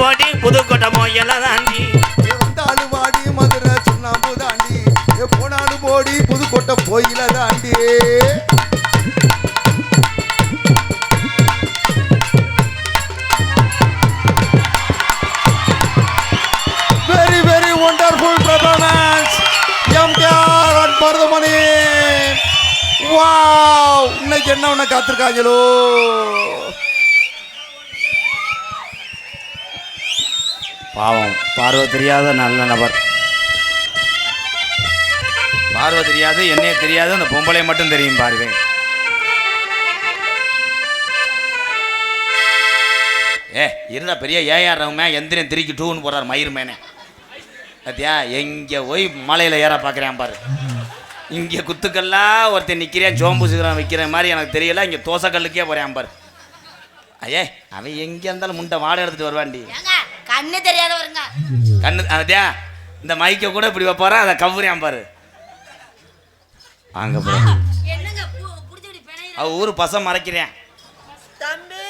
போடி புதுக்கோட்டை மொய்யல தாண்டி ஏ வந்தாலும் வாடி மதுரை சுண்ணாம்பு தாண்டி. ஏ போனாலும் போடி புதுக்கோட்டை போயில தாண்டி. Very very wonderful performance MKR at Maruthamani wow இன்னைக்கு என்ன ஒன்று காத்திருக்காங்களோ? பாவம். பார்வை தெரியாத நல்ல நபர். பார்வை தெரியாது என்னையே தெரியாது அந்த பொம்பளை மட்டும் தெரியும் பார்வை. ஏ இருடா பெரிய ஏஆர் ரவுமே எந்திரன் திருக்கி டூன்னு போறார் மயிர் மேனே. பாத்தியா எங்கே போய் மலையில் ஏற பார்க்குறேன் பாரு. இங்கே குத்துக்கல்லாக ஒருத்தன் நிற்கிறேன் சோம்பு சிகரம் வைக்கிற மாதிரி எனக்கு தெரியல இங்கே தோசைக்கல்லுக்கே போகிறேன் பாரு. ஐயே அவன் எங்கே இருந்தாலும் முண்டை வாடை எடுத்துட்டு வருவான்டி. கண்ணு தெரியாதவருங்க. கண்ணு அதே இந்த மைக்கை கூட இப்படி வைப்பாரா அதை கவுறியான் பாரு. அங்க போ அவ ஊர் பசம் மறைக்கிறேன். தம்பி.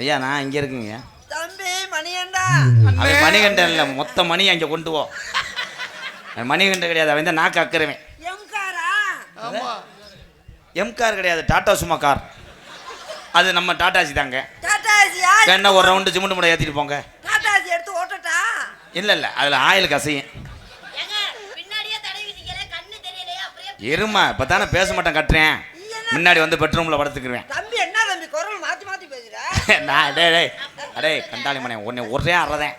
ஐயா நான் இங்கே இருக்குங்க. தம்பி மணியண்டா அவன் மணிகண்டன் இல்லை மொத்த மணி அங்கே கொண்டு போ. மணிகண்டன் கிடையாது அவன் தான் நாக்கு அக்கறவன். எம்காரா எம் கார் கிடையாது டாடா சும்மா கார். அது நம்ம டாட்டாசி தாங்க. வேணா ஒரு ரவுண்டு சிமெண்ட் மூட ஏற்றிட்டு போங்க. டாட்டாசி எடுத்து ஓட்டட்டா? இல்லை இல்லை அதில் ஆயில் கசையும் எருமா இப்போ தானே பேச மாட்டேன் கட்டுறேன். முன்னாடி வந்து பெட்ரூமில் படுத்துக்குருவேன். தம்பி என்ன தம்பி குரல் மாத்தி மாத்தி பேசுற? நான் டேய் டேய் அடே கண்டாளி மணி உன்னை ஒரே அறதேன்.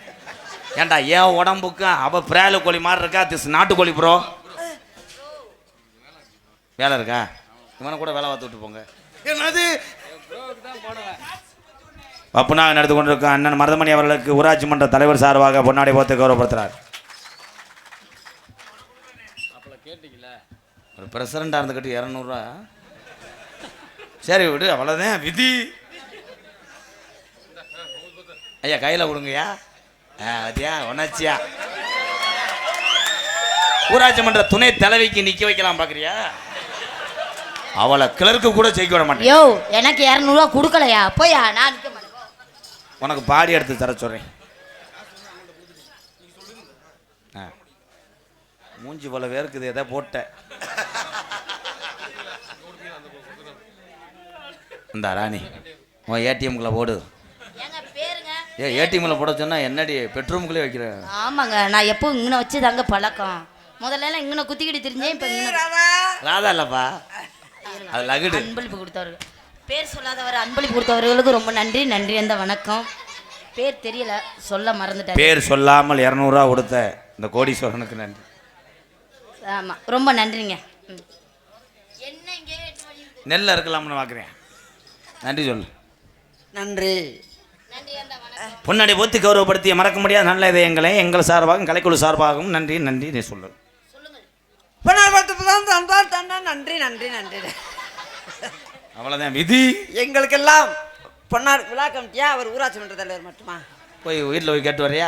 ஏன்டா ஏன் உடம்புக்கு அவ பிரால கோழி மாதிரி இருக்கா? திஸ் நாட்டுக்கோழி ப்ரோ வேலை இருக்கா? இவனை கூட வேலை பார்த்து விட்டு போங்க. என்னது? பப்புனாக நடந்து கொண்டிருக்க அண்ணன் மருதமணி அவர்களுக்கு ஊராட்சி மன்ற தலைவர் சார்பாக பொன்னாடை போத்து கௌரவப்படுத்துறார். ஒரு பிரசிடண்டாக இருந்துக்கிட்டு இரநூறுவா. சரி விடு அவ்வளோதான் விதி. ஐயா கையில் கொடுங்கய்யா. ஆ அதியா உணர்ச்சியா. ஊராட்சி மன்ற துணை தலைவிக்கு நிற்க வைக்கலாம் பார்க்குறியா அவளை கிளர்க்கு கூட ஜெயிக்க விட மாட்டேன். யோ எனக்கு இரநூறுவா கொடுக்கலையா? போயா நான் நிக்க மாட்டேன். உனக்கு பாடி எடுத்து தர சொல்கிறேன் ஆ. மூஞ்சி போல வேர்க்குது எதை போட்ட? இந்த ராணி உன் ஏடிஎம்குள்ளே போடு. ஏ ஏடிஎம்ல போட சொன்னா என்னடி பெட்ரூமுக்குள்ளே வைக்கிற? ஆமாங்க நான் எப்போ இங்கன வச்சு தாங்க பழக்கம். முதல்ல எல்லாம் இங்கன குத்திக்கிட்டு தெரிஞ்சேன் இப்போ ராதா இல்லப்பா. அது லகுடு. அன்பளிப்பு கொடுத்தவர்கள். பேர் சொல்லாதவர் அன்பளிப்பு கொடுத்தவர்களுக்கு ரொம்ப நன்றி நன்றி அந்த வணக்கம். பேர் தெரியல சொல்ல மறந்துட்டாரு பேர் சொல்லாமல் இரநூறுவா கொடுத்த இந்த கோடீஸ்வரனுக்கு நன்றி. ஆமாம் ரொம்ப நன்றிங்க. ம். என்ன இங்கே நெல்ல இருக்கலாம்னு பார்க்குறேன் நன்றி சொல்லு. நன்றி. நன்றி அந்த வணக்கம். பொன்னாடி போத்தி கௌரவப்படுத்திய மறக்க முடியாத நல்ல இதயங்களை எங்கள் சார்பாகவும் கலைக்குழு சார்பாகவும் நன்றி நன்றி நீ சொல்லு. நன்றி நன்றி நன்றி. அவ்வளோதான் விதி. எங்களுக்கெல்லாம் பொன்னார் விழா கமிட்டியா? அவர் ஊராட்சி மன்ற தலைவர் மட்டுமா? போய் வீட்டில் போய் கேட்டு வரியா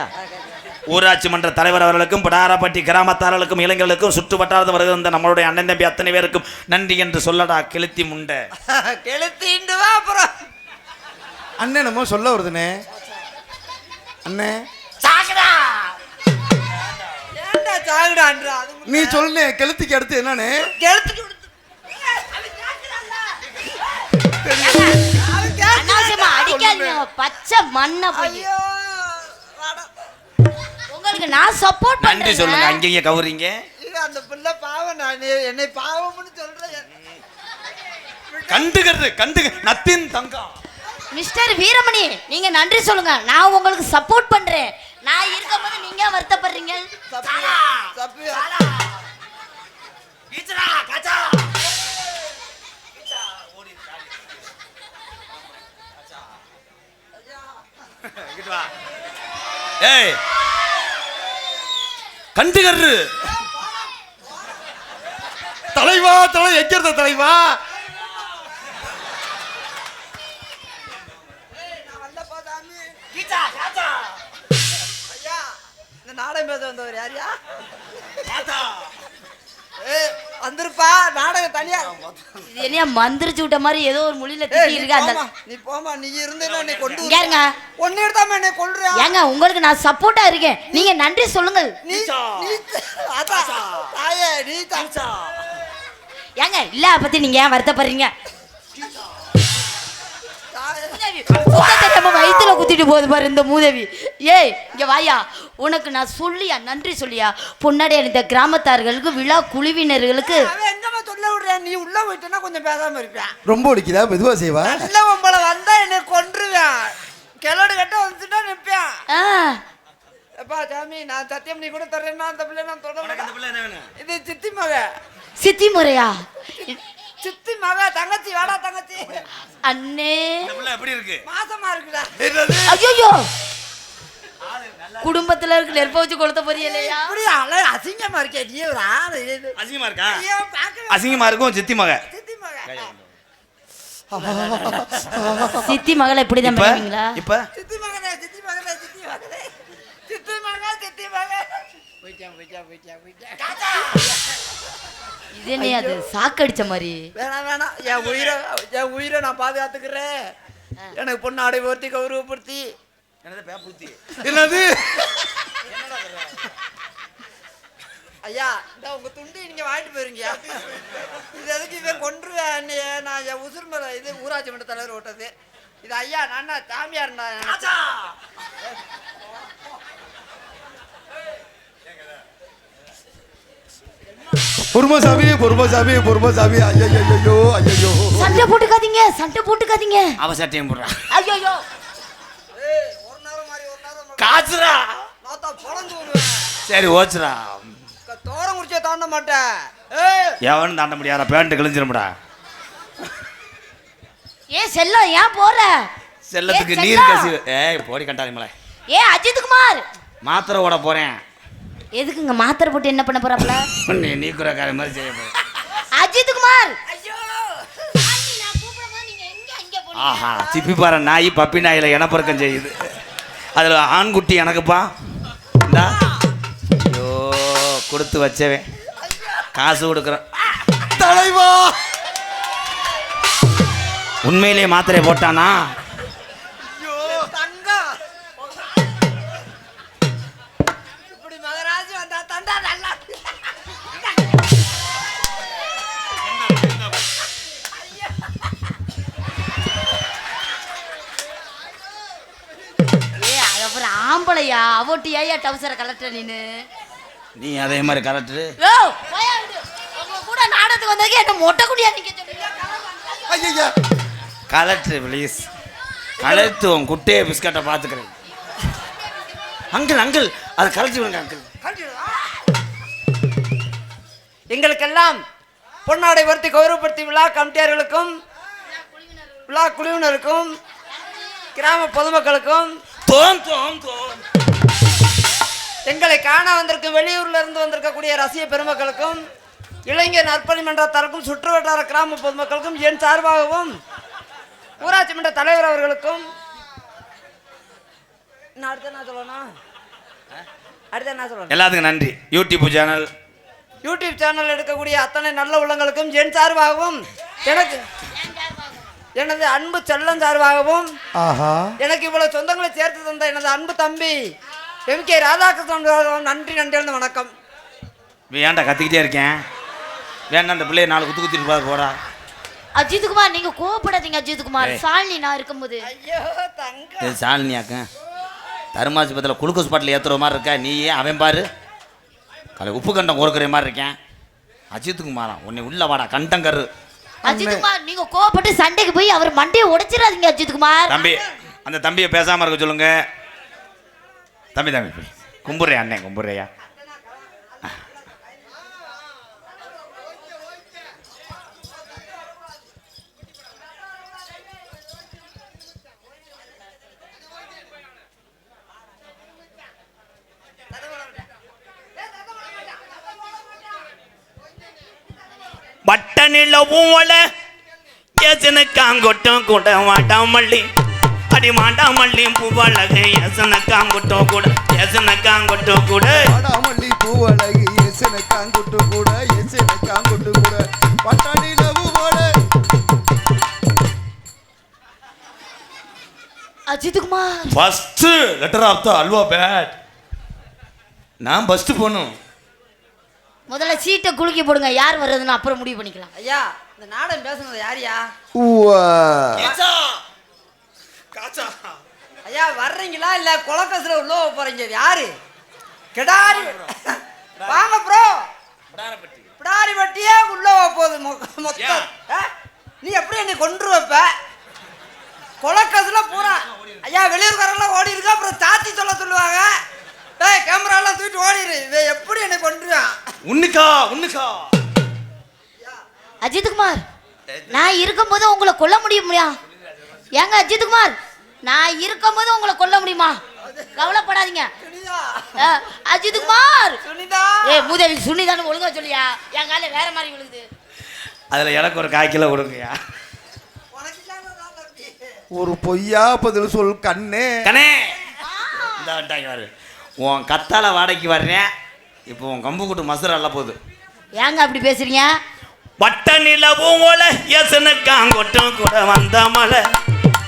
ஊராட்சி மன்ற தலைவர் அவர்களுக்கும் படாரப்பட்டி கிராமத்தார்களுக்கும் இளைஞர்களுக்கும் சுற்று வட்டாரத்தில் வருகின்ற நம்மளுடைய அண்ணன் தம்பி அத்தனை பேருக்கும் நன்றி என்று சொல்லடா கிழித்தி முண்டை. கெளுத்திண்டு வா அப்புறம். அண்ணன் என்னமோ சொல்ல வருதுனே அண்ணே. நீ சொல்லுனே கெளுத்திக்கு அடுத்து என்னன்னு கெளுத்துட்டு கொடுத்து அவன் கேட்கல. அனாவசியமா அடிக்காதீங்க. பச்சை மண்ணை போய். உங்களுக்கு நான் சப்போர்ட் நன்றி சொல்லுங்க. பண்றேன் அங்கேயே கவுறீங்க. இது அந்த பிள்ளை பாவம். நான் என்னை பாவம்னு சொல்றேன் கண்டுகிறது கண்டு நத்தின் தங்கம். மிஸ்டர் வீரமணி நீங்க நன்றி சொல்லுங்க. நான் உங்களுக்கு சப்போர்ட் பண்றேன். நான் இருக்கும்போது நீங்க வருத்தப்படுறீங்க? தப்பு தப்பு ஏய் கண்டுகரு தலைவா தலை இருந்த தலைவா? நாடகம் பேச வந்தவர் யாரியா வந்திருப்பா நாடகம் தனியா. இது என்ன மந்திரிச்சு விட்ட மாதிரி ஏதோ ஒரு மொழியில திட்டி நீ இருக்கு அந்த நீ போமா நீ இருந்தேன்னா என்னை கொண்டு இருங்க. ஒன்னு எடுத்தாம என்னை கொல்றியா ஏங்க உங்களுக்கு நான் சப்போர்ட்டா இருக்கேன். நீங்க நன்றி சொல்லுங்கள். நீ நீ அதான். தாயே நீ தான். ஏங்க இல்ல பத்தி நீங்க ஏன் வருத்தப்படுறீங்க? வயித்துல குத்திட்டு போகுது பாரு இந்த மூதேவி. ஏய் இங்க வாயா. உனக்கு நான் சொல்லியா நன்றி சொல்லியா? பொன்னாடி இந்த கிராமத்தார்களுக்கு விழா குழுவினர்களுக்கு சொல்ல விடுறேன் நீ உள்ள போயிட்டேன்னா கொஞ்சம் பேசாம இருப்பேன் ரொம்ப ஒடிக்குதா மெதுவா செய்வா? நல்ல உம்பளை வந்தா என்னை கொன்றுவேன் கிளடு கட்ட வந்துட்டா நிப்பேன் ஆ, எப்பா சாமி நான் சத்தியம் நீ கூட தர்றேன்னா அந்த பிள்ளை நான் தொட மாட்டேன். இது சித்தி மக. சித்தி முறையா? சித்தி மக தங்கச்சி வாடா தங்கச்சி. அண்ணே. எப்படி இருக்கு? மாசமா இருக்குடா. ஐயோ குடும்பத்துல இருக்க நெருப்ப வச்சு கொளுத்த போறியலையா இப்படி அழ அசிங்கமா இருக்கே நீ ஒரு ஆளு இது. அசிங்கமா இருக்கா? அசிங்கமா இருக்கும் சித்தி மக. சித்தி மக. சித்தி மகளை இப்படிதான் இப்ப? பண்ணுவீங்களா? இப்ப? சித்தி மகனே சித்தி மகனே சித்தி மகனே. சித்தி மக சித்தி மக போயிட்டான் போயிட்டான் போயிட்டான் போயிட்டான். இது என்ன அது சாக்கடிச்ச மாதிரி. வேணாம் வேணாம் என் உயிரை என் உயிரை நான் பாதுகாத்துக்கிறேன். எனக்கு பொண்ணாடை ஒருத்தி கௌரவப்படுத்தி. என்னது பேப்பூத்தி என்னது? ஐயா இந்த உங்க துண்டு நீங்க வாங்கிட்டு போயிருங்க இது எதுக்கு இவன் கொன்றுவேன் என்னைய? நான் என் உசுர் மேல இது ஊராட்சி மன்ற தலைவர் ஓட்டது. இது ஐயா நான் சாமியார்டா பொறுமசாமி பொறுமசாமி பொறுமசாமி. ஐயோ ஐயோ ஐயோ சண்டை போட்டுக்காதீங்க சண்டை போட்டுக்காதீங்க. அவ சட்டையும் போடுறான் ஐயோ காசுரா சரி ஓச்சுரா தோரம் குடிச்சே தாண்ட மாட்டேன். எவனும் தாண்ட முடியாதா? பேண்ட் கிழிஞ்சிரும்டா. ஏ செல்லம் ஏன் போற? செல்லத்துக்கு நீர். கசிவு. ஏய் போடி கண்டாதி மலை. ஏ அஜித் குமார். மாத்திரை ஓட போறேன். எதுக்குங்க மாத்திரை போட்டு என்ன பண்ண போறாப்ல நீ நீக்குறக்கார மாதிரி செய்ய போறேன் அஜித் குமார்! ஆஹா சிப்பி பாரு நாய் பப்பி நாயில இனப்பெருக்கம் செய்யுது. அதில் ஆண்குட்டி எனக்குப்பா. இந்தா. ஐயோ கொடுத்து வச்சவன். காசு கொடுக்குறேன். தலைவா! உண்மையிலேயே மாத்திரை போட்டானா? ஆம்பளையா அவட்டு ஏயா டவுசரை கலட்டுற நீனு. நீ அதே மாதிரி கரெக்டு ஓ போயா விடு. உங்க கூட நாடகத்துக்கு வந்ததுக்கு என்ன மொட்டை குடியா நிக்க சொல்றீங்க ஐயா கலெக்டர் ப்ளீஸ் கலெக்டு உன் குட்டையை பிஸ்கட்டை பார்த்துக்கிறேன். Uncle uncle. அதை கலெக்ட் விடுங்க அங்கிள். எங்களுக்கெல்லாம் பொன்னாடை வருத்தி கௌரவப்படுத்தி விழா கமிட்டியார்களுக்கும் விழா குழுவினருக்கும் கிராம பொதுமக்களுக்கும் தோம் தோம் தோம் எங்களை காண வந்திருக்கும் வெளியூர்ல இருந்து வந்திருக்கக்கூடிய ரசிக பெருமக்களுக்கும் இளைஞர் நற்பணி மன்றத்தாருக்கும் சுற்று வட்டார கிராம பொதுமக்களுக்கும் என் சார்பாகவும் ஊராட்சி மன்ற தலைவர் அவர்களுக்கும் நான் அடுத்து என்ன சொல்லணும் அடுத்து என்ன சொல்லணும்? எல்லாத்துக்கும் நன்றி. யூடியூப் சேனல் யூடியூப் சேனல் எடுக்கக்கூடிய அத்தனை நல்ல உள்ளங்களுக்கும் என் சார்பாகவும் எனக்கு எனது அன்பு செல்லம் சார்பாகவும் ஆஹா. எனக்கு இவ்வளவு சொந்தங்களை சேர்த்து தந்த எனது அன்பு தம்பி எம் கே ராதாகிருஷ்ணன் நன்றி நன்றி வணக்கம். ஏன்டா கத்திக்கிட்டே இருக்கேன் வேணா அந்த பிள்ளைய நாலு குத்து குத்திட்டு போதா போடா. அஜித் குமார் நீங்க கோவப்படாதீங்க அஜித் குமார். சாலினி நான் இருக்கும்போது. ஐயோ தங்கம். இது சாலினியாக்க. தருமாசிபத்தில் குளுக்கோஸ் பாட்டில் ஏற்றுற மாதிரி இருக்கா? நீ ஏன் அவன் பாரு. கலை உப்பு கண்டம் கோர்க்கிற மாதிரி இருக்கேன். அஜித்துக்கு மாறான் உன்னை உள்ள வாடா கண்டங்கரு அஜித் குமார் நீங்க கோவப்பட்டு சண்டைக்கு போய் அவர் மண்டையை உடைச்சிடாதீங்க அஜித் குமார் தம்பி அந்த தம்பியை பேசாமல் இருக்க சொல்லுங்க. தம்பி தம்பி கும்பிட்றேன் அண்ணே கும்பிட்றையா வட்ட நிலவும் ஒல எசன காங்கொட்டம் கூட வாட்டாமல்லி அடி மாட்டாமல்லி பூவழக எசன காங்கொட்டம் கூட எசன காங்கொட்டம் கூட. வாடாமல்லி பூவழகி எசன காங்குட்டு கூட எசன காங்குட்டு பட்டாணி லவு போல Ajithkumar. First letter of the alphabet நான் ஃபர்ஸ்ட் போகணும் முதல்ல சீட்டை குலுக்கி போடுங்க யார் வர்றதுன்னு அப்புறம் முடிவு பண்ணிக்கலாம். ஐயா இந்த நாடகம் பேசுனது யாரியா உவா. ஐயா வர்றீங்களா இல்ல குளக்கசுல உள்ள போக போறீங்க யாரு? கிடாரி. வாங்க ப்ரோ பிடாரி வட்டியே உள்ள போக போகுது மொத்தம்? நீ எப்படி என்னை கொன்று வைப்ப குளக்கசுல பூரா. ஐயா வெளியூர்காரெல்லாம் ஓடி இருக்கா அப்புறம் சாத்தி சொல்ல சொல்லுவாங்க. டேய் கேமராலாம் தூக்கிட்டு ஓடிடு. இவன் எப்படி என்னை கொன்றுவான் உன்னுக்கா உன்னுக்கா. அஜித்குமார் நான் இருக்கும்போது உங்களை கொல்ல முடியுமா ஏங்க அஜித்குமார் நான் இருக்கும்போது உங்களை கொல்ல முடியுமா? கவலைப்படாதீங்க. அஜித்குமார். சுனிதா. ஏ மூதேவி சுனிதான்னு ஒழுங்கா சொல்லியா? என் கால வேற மாதிரி விழுகுது. அதில் எனக்கு ஒரு கால் கிலோ கொடுங்கய்யா. ஒரு பொய்யா பதில் சொல் கண்ணே. கண்ணே. இந்த வந்துட்டாங்க பாரு. உன் கத்தால வாடகைக்கு வர்றேன். இப்போ உன் கம்பு கூட்டு மசுர அல்ல போகுது. ஏங்க அப்படி பேசுறீங்க? வட்ட நிலவும் எசனுக்காங்கொட்டும் கூட வந்த மலை.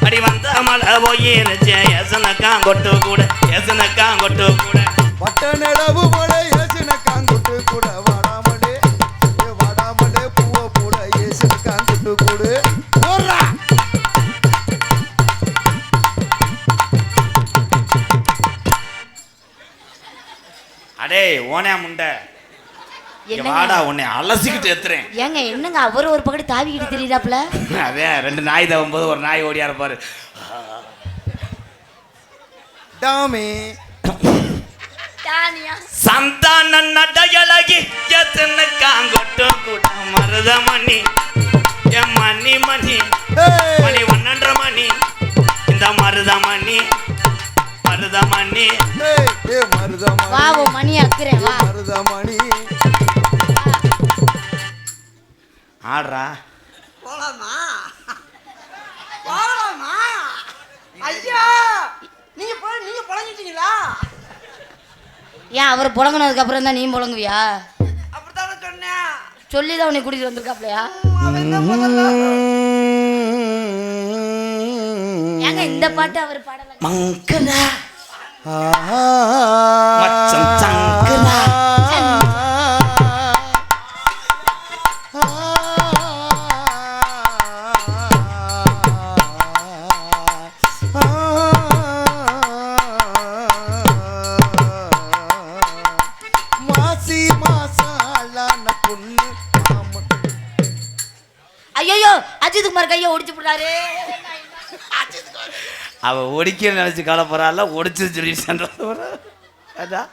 அடி வந்த மலை போயிருச்சு எசனுக்காங்கொட்டு கூட எசனுக்காங்கொட்டு கூட பட்ட நிலவு போல ஏசின காங்குட்டு கூட வாடாமலே வாடாமலே பூவ போல ஏசின காங்குட்டு கூட அடே ஓனே முண்டை? வாடா உன்னை அலசிக்கிட்டு எத்துறேன் ஏங்க என்னங்க அவர் ஒரு பக்கத்து தாவிக்கிட்டு தெரியுதாப்ல அதே ரெண்டு நாய் தவும்போது ஒரு நாய் ஓடியா இருப்பாரு. டாமி. சந்தான நடையழகி எசனுக்காங்கொட்டு கூட மருதமணி என் மணி மணி ஏய், மணி ஒன்னரை மணி. இந்த மருதமணி மருதமணி ஏய், ஏ வா மருதமணி உன் ஆடுறா. போலாமா? போலாமா? ஐயா நீங்க போய் நீங்க பழங்கிட்டீங்களா? ஏன் அவர் புழங்கினதுக்கு அப்புறம் தான் நீ புழங்குவியா? அப்படித்தானே சொன்னேன். சொல்லி தான் உன்னை கூட்டிட்டு வந்திருக்காப்லையா? ஏங்க இந்த பாட்டு அவர் பாடல? மங்கரா ஆஹா. மச்சம் சங்கரா. அவ ஒடிக்க நினைச்சு கலப்புறால ஒடிச்சு சொல்லிட்டு அதான்.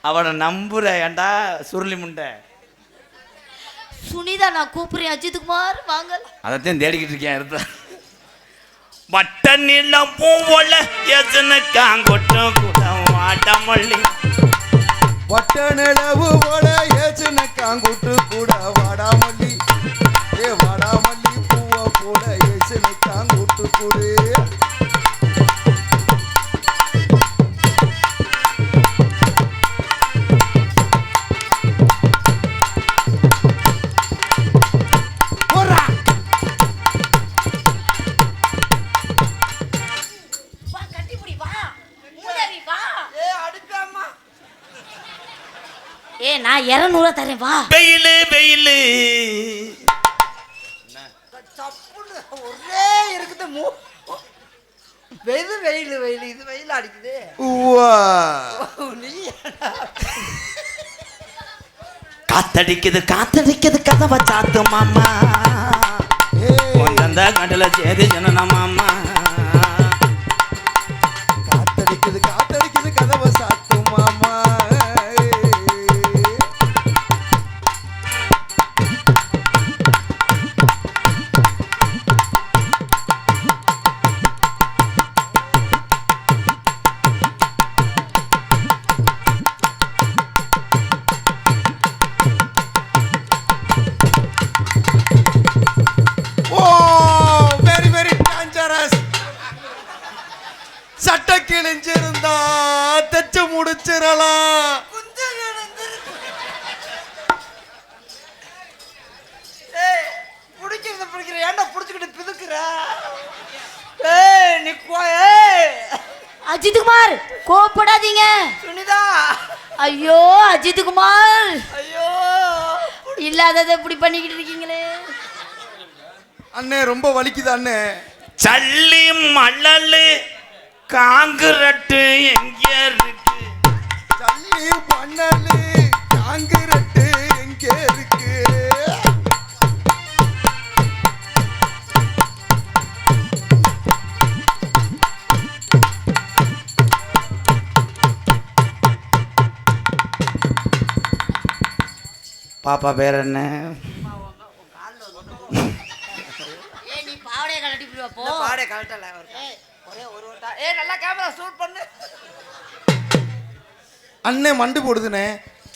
அவனை நம்புற ஏன்டா சுருளி முண்டை? சுனிதா நான் கூப்பிடுறேன். அஜித் குமார் வாங்க. அதைத்தான் தேடிக்கிட்டு இருக்கேன் இருந்த வட்ட நிலம் பூவோல எசனுக்காங்கொட்டும் கூட வாட்டமல்லி வட்ட நிலவு போல ஏச்சுன காங்குட்டு கூட வாடாமல்லி ஏ வாடாமல்லி பூவ போல ஏச்சுன காங்குட்டு கூட. தரேன் வா. வெயிலு வெயிலு. சப்புன்னு ஒரே இருக்குது மூ. வெது வெயில் வெயில் இது வெயில் அடிக்குது. நீ காத்தடிக்குது காத்தடிக்குது கதவை சாத்து மாமா. கொஞ்சந்த கண்டல சேதி சொன்ன மாமா. ரொம்ப வலிக்குது அண்ணே சல்லி மல்லலு காங்கிரட்டு எங்க இருக்கு? தள்ளி பண்ணலு காங்கிரட்டு எங்கே இருக்கு? பாப்பா பேர் என்ன ஏய் நீ பாவடைய கலட்டி போ இந்த பாடே கழட்டல ஒரே ஒரு ஏய் நல்லா கேமரா ஷூட் பண்ணு. அண்ணே மண்டு போடுதுண்ணே.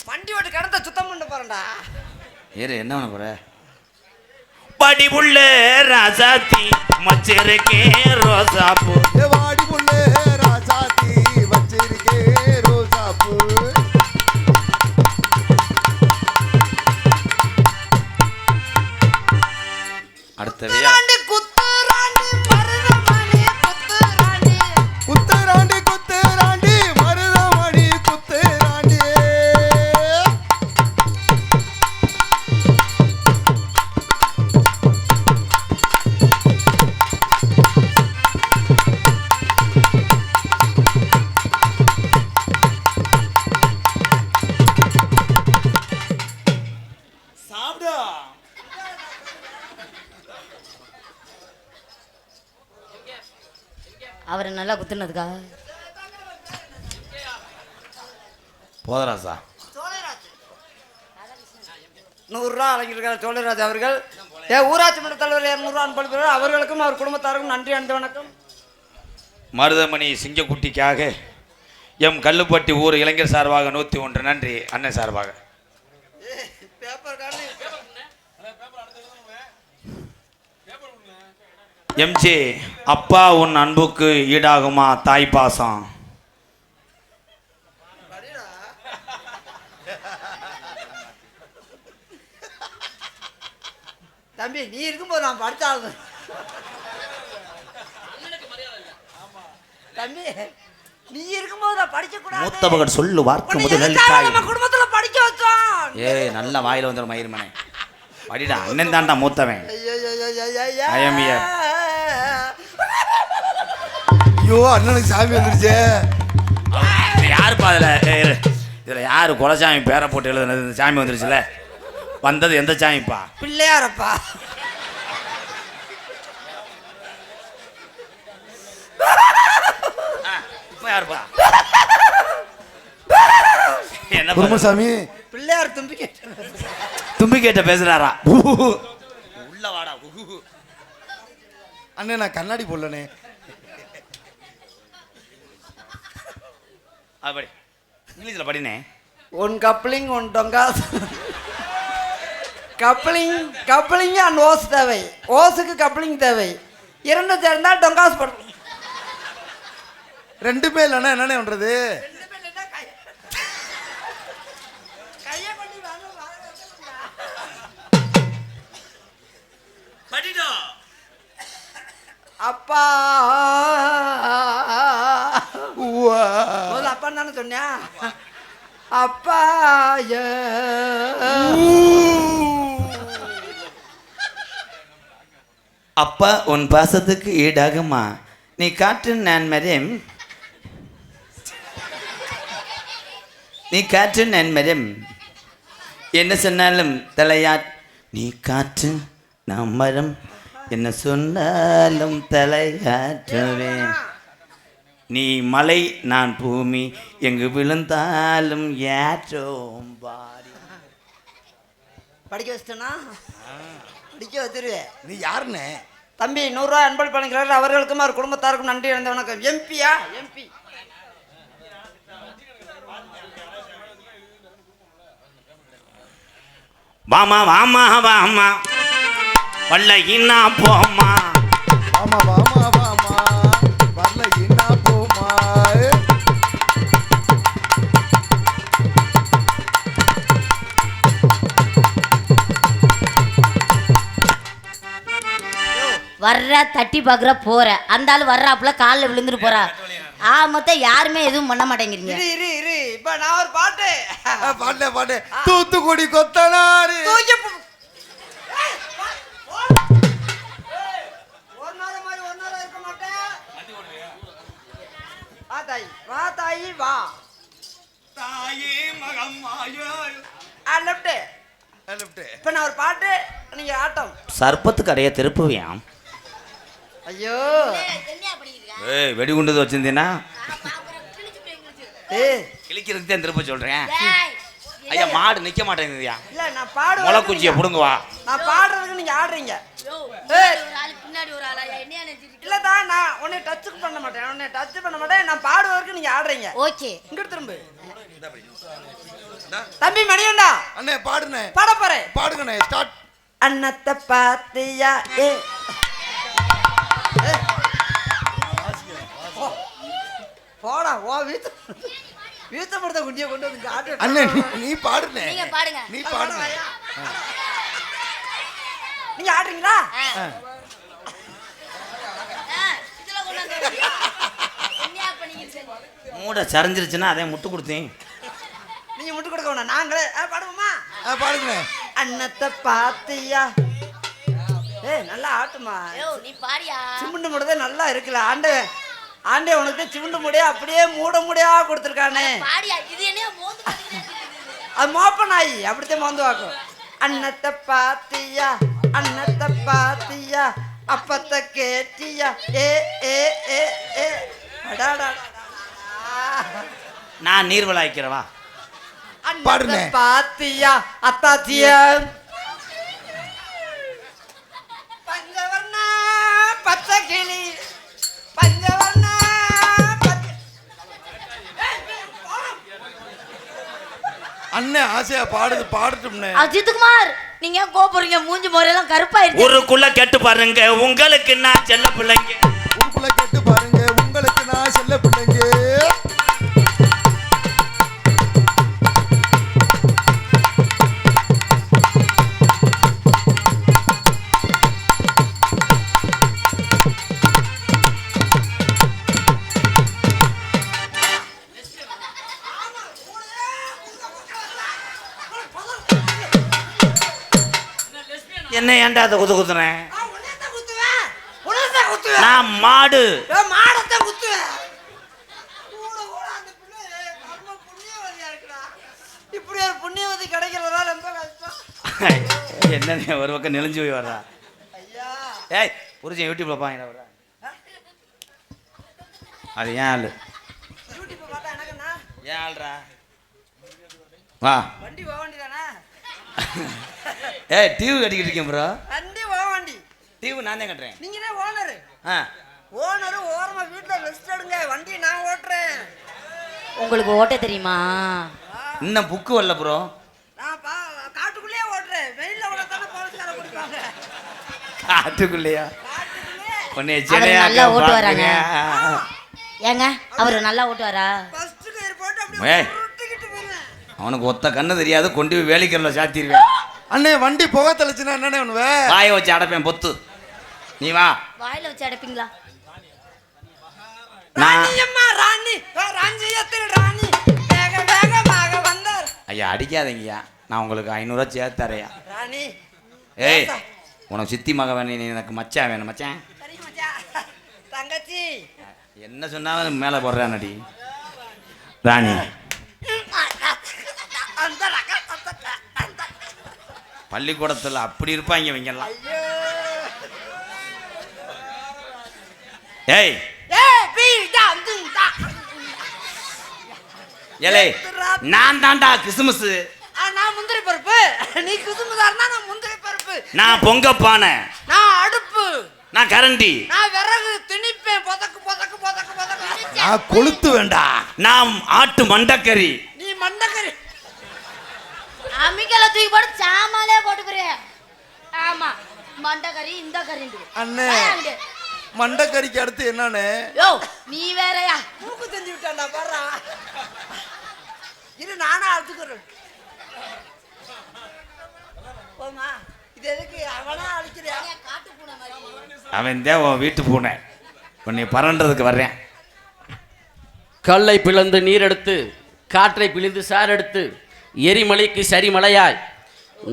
வண்டி ஓட்டு கடத்த சுத்தம் பண்ண போறேன்டா. ஏறு என்ன பண்ண போற? படிவுள்ள ராசாத்தி மச்சிருக்கே ரோசாப்பூ குத்துனதுக்கா போதராசா நூறுரூவா வழங்கியிருக்கார் சோழராஜ் அவர்கள் ஏ ஊராட்சி மன்ற தலைவர் இரநூறுவா அனுப்பி அவர்களுக்கும் அவர் குடும்பத்தாருக்கும் நன்றி அன்பு வணக்கம். மருதமணி சிங்கக்குட்டிக்காக எம் கல்லுப்பட்டி ஊர் இளைஞர் சார்பாக நூற்றி ஒன்று நன்றி அண்ணன் சார்பாக. பேப்பர் எம்ஜி அப்பா உன் அன்புக்கு ஈடாகுமா தாய் பாசம்? தம்பி நீ இருக்கும்போது நான் படிச்சாலும் தம்பி நீ இருக்கும்போது நான் படிக்க கூடாது மூத்த மகன் சொல்லு வார்த்தை உன்னை முதல் எதுக்காக தாய் நம்ம குடும்பத்துல படிக்க வச்சோம்? ஏய் நல்ல வாயில வந்துடும் மயிர்மனே படிடா அண்ணன் தான்டா மூத்தவன். here. ஐயோ அண்ணனுக்கு சாமி வந்துருச்சே. யாருப்பா அதில் இதில் யார் குலசாமி பேரை போட்டு எழுதுனது? இந்த சாமி வந்துருச்சுல. வந்தது எந்த சாமிப்பா? பிள்ளையாரப்பா. யாருப்பா? என்ன குருமசாமி. பிள்ளையார் தும்பி கேட்டு தும்பி கேட்ட பேசுறாரா உள்ள வாடா. அண்ணே நான் கண்ணாடி போடலனே அது படி. இங்கிலீஷில் படினே ஒன் கப்ளிங் ஒன் டொங்கா. கப்ளிங் கப்ளிங் அண்ட் ஓஸ் தேவை. ஓஸுக்கு கப்ளிங் தேவை. இரண்டு சேர்ந்தால் டொங்காஸ் படும் ரெண்டுமே இல்லைன்னா என்னண்ணே பண்றது? அப்பா. முதல்ல அப்பா தானே சொன்னியா? அப்பா ஏ. அப்பா உன் பாசத்துக்கு ஈடாகுமா? நீ காற்று நான் மரம் நீ காற்று நான் மரம் என்ன சொன்னாலும் தலையா நீ காற்று நான் மரம். என்ன சொன்னாலும் தலையாற்றுவேன். நீ மலை நான் பூமி எங்கு விழுந்தாலும் ஏற்றோம் பாடி. படிக்க வச்சிட்டனா? படிக்க வச்சிருவேன். நீ யாருண்ணே தம்பி நூறுரூவா அன்பள் பண்ணிக்கிறார். அவர்களுக்கும் அவர் குடும்பத்தாருக்கும் நன்றி இழந்த வணக்கம். எம்பியா எம்பி வாமா வாமா வாமா. வல்லையின்னா போமா வாமா வாமா வாமா வரல என்ன போமா தட்டி பார்க்குற போற. அந்த ஆள் வர்றாப்புல காலில் விழுந்துட்டு போறா. ஆ மொத்தம் யாருமே எதுவும் பண்ண மாட்டேங்கிறீங்க. இரு இரு இரு. இப்ப நான் ஒரு பாட்டு. பாட்டே பாட்டு. தூத்துக்குடி கொத்தனாரு தூக்கி தாயி வா தாயி வா. தாயே மகம் ஆ லெஃப்ட் இப்ப நான் ஒரு பாட்டு நீங்க ஆட்டம். சர்பத்து கடையை திருப்புவியாம் ஐயோ. ஏய் வெடிகுண்டு வச்சிருந்தீங்கன்னா ஏய் கிழிக்கிறதுக்கு தான் திருப்ப சொல்றேன். ஐயா மாடு நிக்க மாட்டேங்குதுயா இல்ல நான் பாடு முளை குச்சியை புடுங்க வா நான் பாடுறதுக்கு நீங்க ஆடுறீங்க. ஏய். பின்னாடி ஒரு ஆளா? என்ன நினைச்சிட்டு இல்ல தான் நான் உன்னை டச் பண்ண மாட்டேன். உன்னை டச் பண்ண மாட்டேன். நான் பாடுவதற்கு நீங்க ஆடுறீங்க. ஓகே. இங்க திரும்ப. தம்பி மணியண்டா அண்ணே பாடுனே பாட போறேன். பாடுங்கண்ணே ஸ்டார்ட் அன்னத்தை பாத்தியா ஏ. போடா ஓ வீத்து வீத்தப்படுத்த குண்டிய கொண்டு வந்து அண்ணே நீ நீ பாடுனே நீங்க பாடுங்க. நீ பாடுனே நீங்க ஆடுறீங்களா. மூடை சரிஞ்சிருச்சுன்னா அதே முட்டு கொடுத்தேன். நீங்க முட்டு கொடுக்க வேணாம். நாங்களே பாடுவோமா? ஆ பாடுங்கண்ணே அன்னத்தை பாத்தியா? ஏய் நல்லா ஆட்டுமா? நீ பாடியா? சிமுண்டு முடதே நல்லா இருக்குல்ல. ஆண்டே ஆண்டே உனக்கு சிமுண்டு முடியா அப்படியே மூட முடியா கொடுத்துருக்கானே. பாடியா? இது என்ன மோந்து. அது மோப்ப நாய் அப்படித்தான் மோந்து வாக்கும் அன்னத்தை பாத்தியா? அன்னத்தை பாத்தியா? அப்பத்தை கேட்டியா? ஏ ஏ ஏ ஏ. நான் நீர்வளம் வைக்கிறவா பாடுனே. பாத்தியா? அத்தாத்தியா பஞ்சவர்ண பச்சை கிளி பஞ்சவர்ண பச்சை அண்ணே ஆசையா பாடுது பாடட்டும்னே அஜித்குமார் நீங்க ஏன் கோபுறீங்க? மூஞ்சி முறையெல்லாம் கருப்பாயிருச்சு ஊருக்குள்ள கேட்டு பாருங்க. உங்களுக்கு நான் செல்ல பிள்ளைங்க. உங்களுக்குள்ள கேட்டு பாருங்க. உங்களுக்கு நான் செல்ல ஏன்டா அதை குத்து குத்துறேன் நான் மாடு. நான் மாடத்தான் குத்துவேன். இப்படி ஒரு புண்ணியவதி கிடைக்கிறதா ரொம்ப கஷ்டம். என்ன ஒரு பக்கம் நெளிஞ்சு போய் வர்றா? ஐயா. ஏய் புரிஞ்சு யூடியூப்ல பாங்க வர்றா அது ஏன் ஆளு? ஏன் ஆள்றா? வா வண்டி போக வண்டிதானே ஏய் டிவி கட்டிக்கிட்டு இருக்கேன் ப்ரோ வண்டி போக வண்டி. டிவி நான் தான் கட்டுறேன். நீங்க தான் ஓனரு. ஆ. ஓனரு ஓரமா வீட்டுல ரெஸ்ட் எடுங்க. வண்டி நான் ஓட்டுறேன். உங்களுக்கு ஓட்ட தெரியுமா? இன்னும் புக்கு வரல ப்ரோ நான் பா காட்டுக்குள்ளேயே ஓட்டுறேன். வெயில்ல ஓடத்தானே போலீஸ்கார பிடிப்பாங்க காட்டுக்குள்ளையா? காட்டுக்குள்ளே. உன்னை சிலையாக்க நல்லா ஓட்டுவாராங்க. பார்க்கிறேன். ஏங்க அவர் நல்லா ஓட்டுவாரா? ஃபர்ஸ்ட் கயிறு போட்டு அப்படியே அவனுக்கு ஒத்த கண்ணு தெரியாது கொண்டு போய் வேலைக்கரில் சாத்திடுவேன். அண்ணே வண்டி புகை தெளிச்சுன்னா என்னண்ணே பண்ணுவ? வாயை வச்சு அடைப்பேன் பொத்து. நீ வா. வாயில வச்சு அடைப்பீங்களா? ஐயா அடிக்காதீங்கய்யா. நான் உங்களுக்கு ஐநூறுரூவா சேர்த்து தரையா ராணி. ஏய் உனக்கு சித்தி மக வேணும் நீ எனக்கு மச்சான் வேணும் மச்சான். தங்கச்சி. என்ன சொன்னாலும் மேலே போடுறேன் நடி ராணி பள்ளிக்கூடத்தில் அப்படி இருப்பாங்க இவங்கெல்லாம். ஏய். ஏலே நான் தான்டா கிறிஸ்துமஸ். நான் முந்திரி பருப்பு. நீ குசுமுதார்னா நான் முந்திரி பருப்பு. நான் பொங்கப்பானை. நான் அடுப்பு. நான் கரண்டி. நான் விறகு திணிப்பேன். பொதக்கு பொதக்கு பொதக்கு பொதக்கு நான் கொளுத்து வேண்டா நான் ஆட்டு மண்டக்கறி. அம்மிக்கல தூக்கி போட்டு சாமாலே போட்டுக்கிறேன் ஆமா. மண்டை கறி இந்த கறிண்டு அண்ணே. மண்டக்கறிக்கு அடுத்து என்னண்ணே? யோ நீ வேறயா? மூக்கு செஞ்சு விட்டான்டா பாரு இரு நானா அழுத்துக்கிறேன் போமா இது எதுக்கு? அவனா அழிக்கிறியா காட்டு பூனை மாதிரி. அவன் தான் உன் வீட்டு பூனை. உன்னை பறன்றதுக்கு வர்றேன். கல்லை பிளந்து நீரெடுத்து காற்றை பிழிந்து சாரெடுத்து எரிமலைக்கு சரிமலையாய்.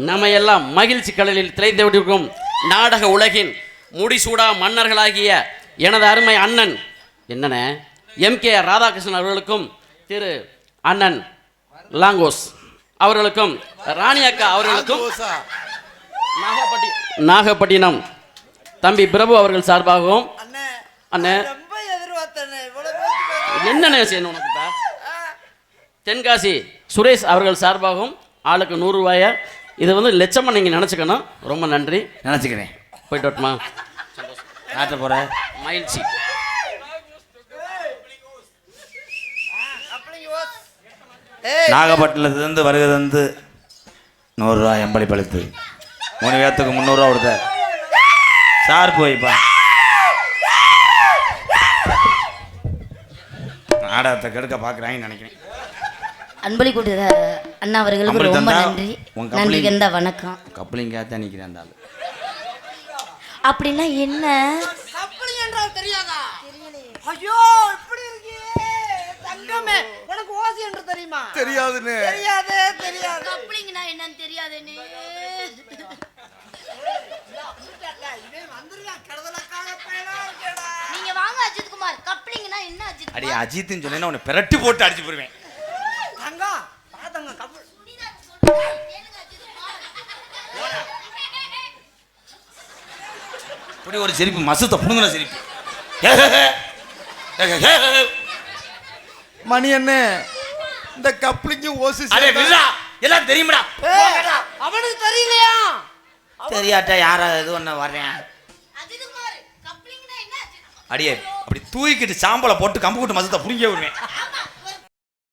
நம்மையெல்லாம் மகிழ்ச்சி கடலில் திளைத்து விட்டிருக்கும் நாடக உலகின் முடிசூடா மன்னர்களாகிய எனது அருமை அண்ணன் என்னண்ணே எம். கே. ராதாகிருஷ்ணன் அவர்களுக்கும் திரு. அண்ணன் லாங்கோஸ் அவர்களுக்கும் ராணி அக்கா அவர்களுக்கும். நாகப்பட்டி நாகப்பட்டினம். தம்பி பிரபு அவர்கள் சார்பாகவும் அண்ணே அண்ணே. ரொம்ப எதிர்பார்த்தேனே இவ்வளவு பேருக்கு என்னண்ணே செய்யணும் உனக்கு? தென்காசி சுரேஷ் அவர்கள் சார்பாகவும் ஆளுக்கு நூறு ரூபாய. இதை வந்து லட்சமாக நீங்கள் நினச்சிக்கணும். ரொம்ப நன்றி. நினச்சிக்கிறேன். போயிட்டு வரட்டுமா? காட்ட போற. மகிழ்ச்சி. நாகப்பட்டினத்துலேருந்து வருகை தந்து நூறுரூவா எம்பளி பழுத்து. மூணு பேர்த்துக்கு முந்நூறுரூவா கொடுத்த சார் போய்ப்பா. நாடகத்தை கெடுக்க பார்க்குறாங்கன்னு நினைக்கிறேன். அன்பளி கொடுத்த அண்ணா அவர்களுக்கு ரொம்ப நன்றி. நன்றி கந்த வணக்கம். கப்ளிங்காக தான் நிற்கிறேன் அந்த ஆள். அப்படின்னா என்ன? கப்பலி என்றால் தெரியாதா? ஐயோ இப்படி இருக்கியே தங்கமே உனக்கு ஓசி என்று தெரியுமா? தெரியாதுன்னு. தெரியாது தெரியாது. கப்ளிங்னா என்னன்னு தெரியாதுன்னு. நீங்க வாங்க அஜித் குமார். கப்ளிங்னா என்ன அஜித் அடி அஜித்துன்னு சொன்னேன்னா உன்னை பிரட்டி போட்டு அடிச்சு போடுவேன் தங்கம் வா தங்கம் கப்பல் இப்படி ஒரு சிரிப்பு மசத்தை புடுங்கின சிரிப்பு. மணி அண்ணே இந்த கப்ளிங்கும் ஓசி அடே எல்லாம் தெரியுமாடா. அவனுக்கு தெரியலையா? தெரியாட்டா யாரா இது? ஒன்று வர்றேன். என்ன அடியே அப்படி தூக்கிட்டு சாம்பலை போட்டு கம்பு கூட்டு மசத்தை புடுங்க விடுவேன்.